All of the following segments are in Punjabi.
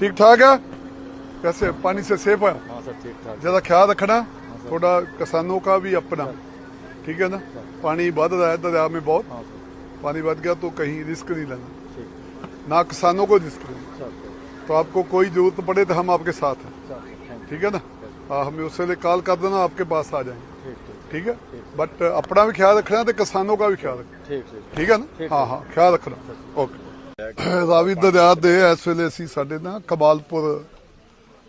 ठीक ठाक है कैसे पानी से सेफ है हाँ सर ठीक ठाक ज़्यादा ख्याल रखना थोड़ा किसानों का भी अपना ठीक है ना पानी बढ़ रहा है दरिया में बहुत पानी बढ़ गया तो कहीं रिस्क नहीं लेना ना किसानों को रिस्क लेना तो आपको कोई जरूरत पड़े तो हम आपके साथ हैं ठीक है ना आ, हमें उससे लिए कॉल कर देना आपके पास आ जाएंगे ठीक है बट अपना भी ख्याल रखना तो किसानों का भी ख्याल रखना ठीक है ना हाँ हाँ ख्याल रखना ओके ਰਾਵੀ ਦਰਿਆ ਦੇ, ਇਸ ਵੇਲੇ ਅਸੀਂ ਸਾਡੇ ਨਾ ਕਮਾਲਪੁਰ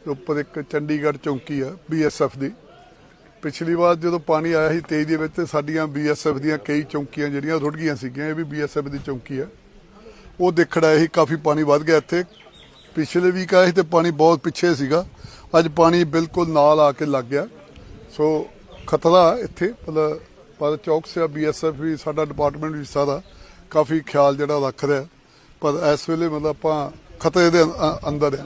ਦੇ ਉੱਪਰ ਇੱਕ ਚੰਡੀਗੜ੍ਹ ਚੌਂਕੀ ਹੈ ਬੀਐਸਐਫ ਦੀ। ਪਿਛਲੀ ਵਾਰ ਜਦੋਂ ਪਾਣੀ ਆਇਆ ਸੀ ਤੇਜ਼ ਦੇ ਵਿੱਚ ਤੇ ਸਾਡੀਆਂ ਬੀਐਸਐਫ ਦੀਆਂ ਕਈ ਚੌਂਕੀਆਂ ਜਿਹੜੀਆਂ ਰੁੜ ਗਈਆਂ ਸੀਗੀਆਂ, ਇਹ ਵੀ ਬੀਐਸਐਫ ਦੀ ਚੌਂਕੀ ਹੈ ਉਹ ਦੇਖਣ ਆਏ ਸੀ, ਕਾਫੀ ਪਾਣੀ ਵੱਧ ਗਿਆ ਇੱਥੇ। ਪਿਛਲੇ ਵੀਕ ਆਏ ਸੀ ਤੇ ਪਾਣੀ ਬਹੁਤ ਪਿੱਛੇ ਸੀਗਾ। ਅੱਜ ਪਾਣੀ ਬਿਲਕੁਲ ਨਾਲ ਆ ਕੇ ਲੱਗ ਗਿਆ। ਸੋ ਖਤਰਾ ਇੱਥੇ, ਮਤਲਬ ਪਰ ਚੌਕਸਿਆ ਬੀਐਸਐਫ ਵੀ ਸਾਡਾ ਡਿਪਾਰਟਮੈਂਟ ਵੀ ਸਾਰਾ ਕਾਫੀ ਖਿਆਲ ਜਿਹੜਾ ਰੱਖ ਰਿਹਾ। ਪਰ ਇਸ ਵੇਲੇ ਮਤਲਬ ਆਪਾਂ ਖਤਰੇ ਦੇ ਅੰਦਰ ਆ।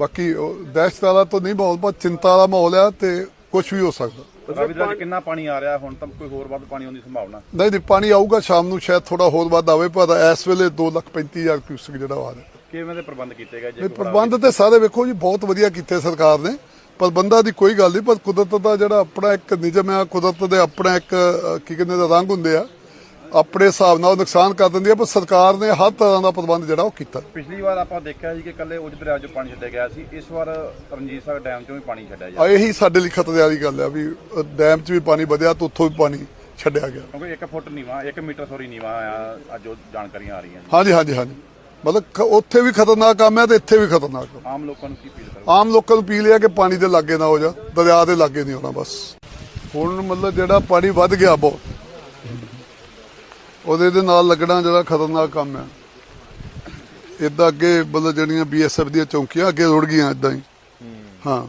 ਬਾਕੀ ਉਹ ਦਹਿਸ਼ਤ ਵਾਲਾ ਤਾਂ ਨਹੀਂ ਮਾਹੌਲ ਪਰ ਚਿੰਤਾ ਵਾਲਾ ਮਾਹੌਲ ਆ ਤੇ ਕੁਝ ਵੀ ਹੋ ਸਕਦਾ। ਰਾਵੀ ਦਰਿਆ 'ਚ ਕਿੰਨਾ ਪਾਣੀ ਆ ਰਿਹਾ ਹੁਣ ਤਾਂ ਕੋਈ ਹੋਰ ਵੱਧ ਪਾਣੀ ਆਉਣ ਦੀ ਸੰਭਾਵਨਾ? ਨਹੀਂ ਨਹੀਂ ਪਾਣੀ ਆਊਗਾ ਸ਼ਾਮ ਨੂੰ ਸ਼ਾਇਦ ਥੋੜਾ ਹੋਰ ਵੱਧ ਆਵੇ ਪਰ ਇਸ ਵੇਲੇ 2,35,000 ਕਿਊਸਕ ਜਿਹੜਾ ਆ ਰਿਹਾ। ਕਿਵੇਂ ਦੇ ਪ੍ਰਬੰਧ ਕੀਤੇ ਗਏ? ਜੇ ਨਹੀਂ ਕੋਈ ਬੜਾ ਪ੍ਰਬੰਧ ਤੇ ਸਾਰੇ ਵੇਖੋ ਜੀ ਬਹੁਤ ਵਧੀਆ ਕੀਤੇ ਸਰਕਾਰ ਨੇ ਪ੍ਰਬੰਧਾਂ ਦੀ ਕੋਈ ਗੱਲ ਨਹੀਂ ਪਰ ਕੁਦਰਤ ਦਾ ਜਿਹੜਾ ਆਪਣਾ ਇੱਕ ਨਿਯਮ ਆ ਕੁਦਰਤ ਦੇ ਆਪਣਾ ਇੱਕ ਕੀ ਕਹਿੰਦੇ ਦਾ ਰੰਗ ਹੁੰਦੇ ਆ ਆਪਣੇ ਹਿਸਾਬ ਨਾਲ ਨੁਕਸਾਨ ਕਰ ਦਿੰਦੀ ਆ ਪਰ ਸਰਕਾਰ ਨੇ ਹਰ ਤਰ੍ਹਾਂ ਦਾ ਪ੍ਰਬੰਧ ਜਿਹੜਾ ਉਹ ਕੀਤਾ। ਪਿਛਲੀ ਵਾਰ ਆਪਾਂ ਦੇਖਿਆ ਸੀ ਕਿ ਕੱਲੇ ਉਜ ਦਰਿਆ 'ਚੋਂ ਪਾਣੀ ਛੱਡਿਆ ਗਿਆ ਸੀ। ਇਸ ਵਾਰ ਰਣਜੀਤ ਸਾਹਿਬ ਡੈਮ 'ਚੋਂ ਵੀ ਪਾਣੀ ਛੱਡਿਆ ਜਾ ਇਹੀ ਸਾਡੇ ਲਈ ਖਤਰੇ ਵਾਲੀ ਗੱਲ ਆ ਵੀ ਡੈਮ 'ਚ ਵੀ ਪਾਣੀ ਵਧਿਆ ਤੇ ਉੱਥੋਂ ਵੀ ਪਾਣੀ ਛੱਡਿਆ ਗਿਆ। ਕਿਉਂਕਿ 1 ਫੁੱਟ ਨੀਵਾ 1 ਮੀਟਰ ਸੋਰੀ ਨੀਵਾ ਆ ਅੱਜ ਉਹ ਜਾਣਕਾਰੀਆਂ ਆ ਰਹੀਆਂ ਹਾਂਜੀ ਹਾਂਜੀ ਹਾਂਜੀ। ਮਤਲਬ ਉੱਥੇ ਵੀ ਖਤਰਨਾਕ ਕੰਮ ਹੈ ਤੇ ਇੱਥੇ ਵੀ ਖਤਰਨਾਕ ਆਮ ਲੋਕਾਂ ਨੂੰ ਕੀ ਅਪੀਲ ਕਰੋ ਆਮ ਲੋਕਾਂ ਨੂੰ ਪੀ ਲਿਆ ਕਿ ਪਾਣੀ ਦੇ ਲਾਗੇ ਨਾ ਹੋ ਜਾ ਦਰਿਆ ਦੇ ਲਾਗੇ ਨਹੀਂ ਹੋਣਾ ਬਸ। ਹੁਣ ਮਤਲਬ ਜਿਹੜਾ ਪਾਣੀ ਵੱਧ ਗਿਆ ਬਹੁਤ ਉਹਦੇ ਦੇ ਨਾਲ ਲੱਗਣਾ ਜਿਹੜਾ ਖਤਰਨਾਕ ਕੰਮ ਹੈ। ਇਦਾਂ ਅੱਗੇ ਮਤਲਬ ਜਿਹੜੀਆਂ ਬੀਐਸਐਫ ਦੀਆਂ ਚੌਂਕੀਆਂ ਅੱਗੇ ਰੁੜ ਗਈਆਂ ਇਦਾਂ ਹੀ। ਹਾਂ।